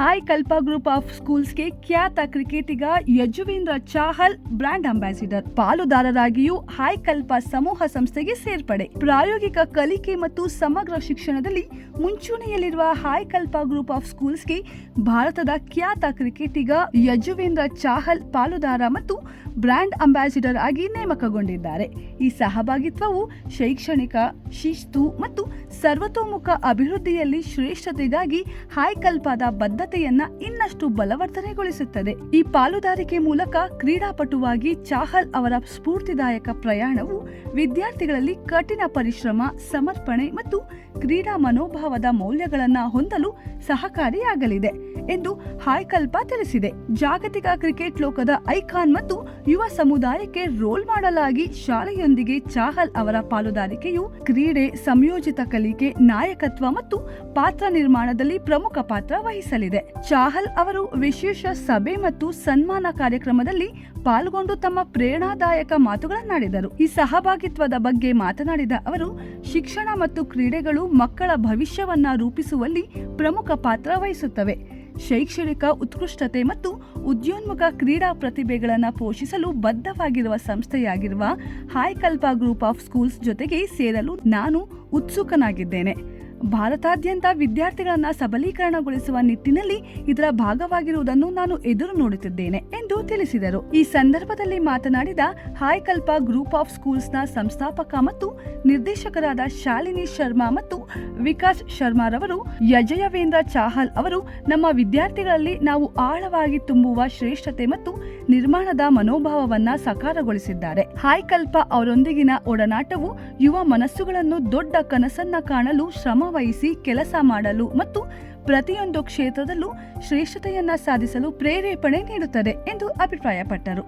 Hi Kalpa group of ಸ್ಕೂಲ್ಸ್ಗೆ ಖ್ಯಾತ ಕ್ರಿಕೆಟಿಗ ಯಜುವೇಂದ್ರ ಚಾಹಲ್ ಬ್ರಾಂಡ್ ಅಂಬಾಸಿಡರ್. ಪಾಲುದಾರರಾಗಿಯೂ ಹಾಯ್ ಕಲ್ಪ ಸಮೂಹ ಸಂಸ್ಥೆಗೆ ಸೇರ್ಪಡೆ. ಪ್ರಾಯೋಗಿಕ ಕಲಿಕೆ ಮತ್ತು ಸಮಗ್ರ ಶಿಕ್ಷಣದಲ್ಲಿ ಮುಂಚೂಣಿಯಲ್ಲಿರುವ ಹಾಯ್ ಕಲ್ಪ ಗ್ರೂಪ್ ಆಫ್ ಸ್ಕೂಲ್ಸ್ಗೆ ಭಾರತದ ಖ್ಯಾತ ಕ್ರಿಕೆಟಿಗ ಯಜುವೇಂದ್ರ ಚಾಹಲ್ ಪಾಲುದಾರ ಮತ್ತು ಬ್ರಾಂಡ್ ಅಂಬಾಸಿಡರ್ ಆಗಿ ನೇಮಕಗೊಂಡಿದ್ದಾರೆ. ಈ ಸಹಭಾಗಿತ್ವವು ಶೈಕ್ಷಣಿಕ, ಶಿಸ್ತು ಮತ್ತು ಸರ್ವತೋಮುಖ ಅಭಿವೃದ್ಧಿಯಲ್ಲಿ ಶ್ರೇಷ್ಠತೆಗಾಗಿ ಹಾಯ್ ಕಲ್ಪದ ಬದ್ಧತೆಯನ್ನ ಇನ್ನಷ್ಟು ಬಲವರ್ಧನೆಗೊಳಿಸುತ್ತದೆ. ಈ ಪಾಲುದಾರಿಕೆ ಮೂಲಕ ಕ್ರೀಡಾಪಟುವಾಗಿ ಚಾಹಲ್ ಅವರ ಸ್ಫೂರ್ತಿದಾಯಕ ಪ್ರಯಾಣವು ವಿದ್ಯಾರ್ಥಿಗಳಲ್ಲಿ ಕಠಿಣ ಪರಿಶ್ರಮ, ಸಮರ್ಪಣೆ ಮತ್ತು ಕ್ರೀಡಾ ಮನೋಭಾವದ ಮೌಲ್ಯಗಳನ್ನು ಹೊಂದಲು ಸಹಕಾರಿಯಾಗಲಿದೆ ಎಂದು ಹಾಯ್ಕಲ್ಪ ತಿಳಿಸಿದೆ. ಜಾಗತಿಕ ಕ್ರಿಕೆಟ್ ಲೋಕದ ಐಕಾನ್ ಮತ್ತು ಯುವ ಸಮುದಾಯಕ್ಕೆ ರೋಲ್ ಮಾಡಲಾಗಿ ಶಾಲೆಯೊಂದಿಗೆ ಚಾಹಲ್ ಅವರ ಪಾಲುದಾರಿಕೆಯು ಕ್ರೀಡೆ, ಸಂಯೋಜಿತ ಕಲಿಕೆ, ನಾಯಕತ್ವ ಮತ್ತು ಪಾತ್ರ ನಿರ್ಮಾಣದಲ್ಲಿ ಪ್ರಮುಖ ಪಾತ್ರ ವಹಿಸಲಿದೆ. ಚಾಹಲ್ ಅವರು ವಿಶೇಷ ಸಭೆ ಮತ್ತು ಸನ್ಮಾನ ಕಾರ್ಯಕ್ರಮದಲ್ಲಿ ಪಾಲ್ಗೊಂಡು ತಮ್ಮ ಪ್ರೇರಣಾದಾಯಕ ಮಾತುಗಳನ್ನಾಡಿದರು. ಈ ಸಹಭಾಗಿತ್ವದ ಬಗ್ಗೆ ಮಾತನಾಡಿದ ಅವರು, ಶಿಕ್ಷಣ ಮತ್ತು ಕ್ರೀಡೆಗಳು ಮಕ್ಕಳ ಭವಿಷ್ಯವನ್ನ ರೂಪಿಸುವಲ್ಲಿ ಪ್ರಮುಖ ಪಾತ್ರ ವಹಿಸುತ್ತವೆ. ಶೈಕ್ಷಣಿಕ ಉತ್ಕೃಷ್ಟತೆ ಮತ್ತು ಉದ್ಯೋನ್ಮುಖ ಕ್ರೀಡಾ ಪ್ರತಿಭೆಗಳನ್ನು ಪೋಷಿಸಲು ಬದ್ಧವಾಗಿರುವ ಸಂಸ್ಥೆಯಾಗಿರುವ ಹಾಯ್ಕಲ್ಪ ಗ್ರೂಪ್ ಆಫ್ ಸ್ಕೂಲ್ಸ್ ಜೊತೆಗೆ ಸೇರಲು ನಾನು ಉತ್ಸುಕನಾಗಿದ್ದೇನೆ. ಭಾರತಾದ್ಯಂತ ವಿದ್ಯಾರ್ಥಿಗಳನ್ನ ಸಬಲೀಕರಣಗೊಳಿಸುವ ನಿಟ್ಟಿನಲ್ಲಿ ಇದರ ಭಾಗವಾಗಿರುವುದನ್ನು ನಾನು ಎದುರು ನೋಡುತ್ತಿದ್ದೇನೆ ಎಂದು ತಿಳಿಸಿದರು. ಈ ಸಂದರ್ಭದಲ್ಲಿ ಮಾತನಾಡಿದ ಹಾಯ್ಕಲ್ಪ ಗ್ರೂಪ್ ಆಫ್ ಸ್ಕೂಲ್ಸ್ನ ಸಂಸ್ಥಾಪಕ ಮತ್ತು ನಿರ್ದೇಶಕರಾದ ಶಾಲಿನಿ ಶರ್ಮಾ ಮತ್ತು ವಿಕಾಸ್ ಶರ್ಮಾರವರು, ಯಜಯವೇಂದ್ರ ಚಾಹಲ್ ಅವರು ನಮ್ಮ ವಿದ್ಯಾರ್ಥಿಗಳಲ್ಲಿ ನಾವು ಆಳವಾಗಿ ತುಂಬುವ ಶ್ರೇಷ್ಠತೆ ಮತ್ತು ನಿರ್ಮಾಣದ ಮನೋಭಾವವನ್ನ ಸಕಾರಗೊಳಿಸಿದ್ದಾರೆ. ಹಾಯ್ಕಲ್ಪ ಅವರೊಂದಿಗಿನ ಒಡನಾಟವು ಯುವ ಮನಸ್ಸುಗಳನ್ನು ದೊಡ್ಡ ಕನಸನ್ನ ಕಾಣಲು ಶ್ರಮ ವಹಿಸಿ ಕೆಲಸ ಮಾಡಲು ಮತ್ತು ಪ್ರತಿಯೊಂದು ಕ್ಷೇತ್ರದಲ್ಲೂ ಶ್ರೇಷ್ಠತೆಯನ್ನ ಸಾಧಿಸಲು ಪ್ರೇರೇಪಣೆ ನೀಡುತ್ತದೆ ಎಂದು ಅಭಿಪ್ರಾಯಪಟ್ಟರು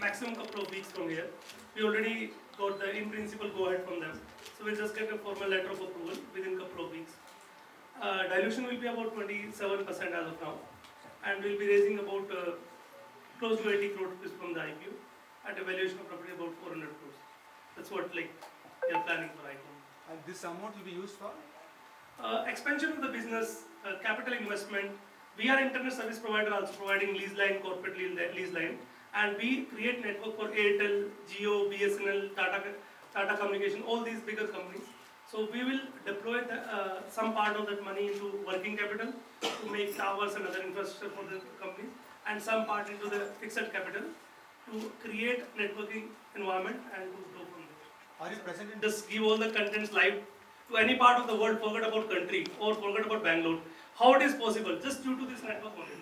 maximum couple of weeks from here. We already got the in principle go ahead from them. So we'll just get a formal letter of approval within couple of weeks. Uh, dilution will be about 27% as of now. And we'll be raising about uh, close to 80 crore rupees from the IPO at a valuation of roughly about 400 crores. That's what like we are planning for IPO. And this amount will be used for? Uh, expansion of the business, uh, capital investment. We are internet service provider also providing lease line, corporate lease lease line. And we create network for Airtel, Jio, BSNL, Tata, Tata Communication, all these bigger companies. So we will deploy the, uh, some part of that money into working capital to make towers and other infrastructure for the companies. And some part into the fixed capital to create networking environment and to go from there Are you present in just give all the contents live to any part of the world, forget about country or forget about Bangalore. How it is possible? Just due to this network only.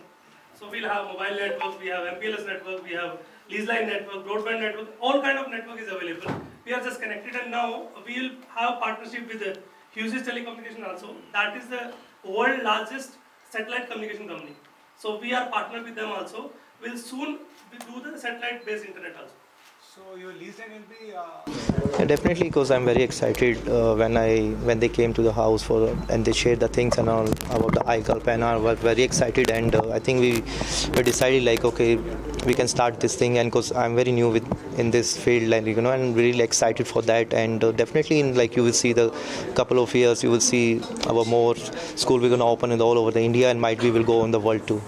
So we'll have mobile network, we have MPLS network, we have lease line network, broadband network, all kind of network is available. We are just connected and now we will have partnership with the Hughes Telecommunication also. That is the world largest satellite communication company. So we are partnered with them also. We'll soon do the satellite based internet also. Uh, Yeah, definitely, because I'm very excited uh, when I when they came to the house for and they shared the things and all about the iCulp and I was very excited and uh, I think we we decided like okay we can start this thing and because I'm very new with in this field and you know and really excited for that and uh, definitely in like you will see the couple of years you will see our more school we're gonna open in all over the India and might we will go in the world too.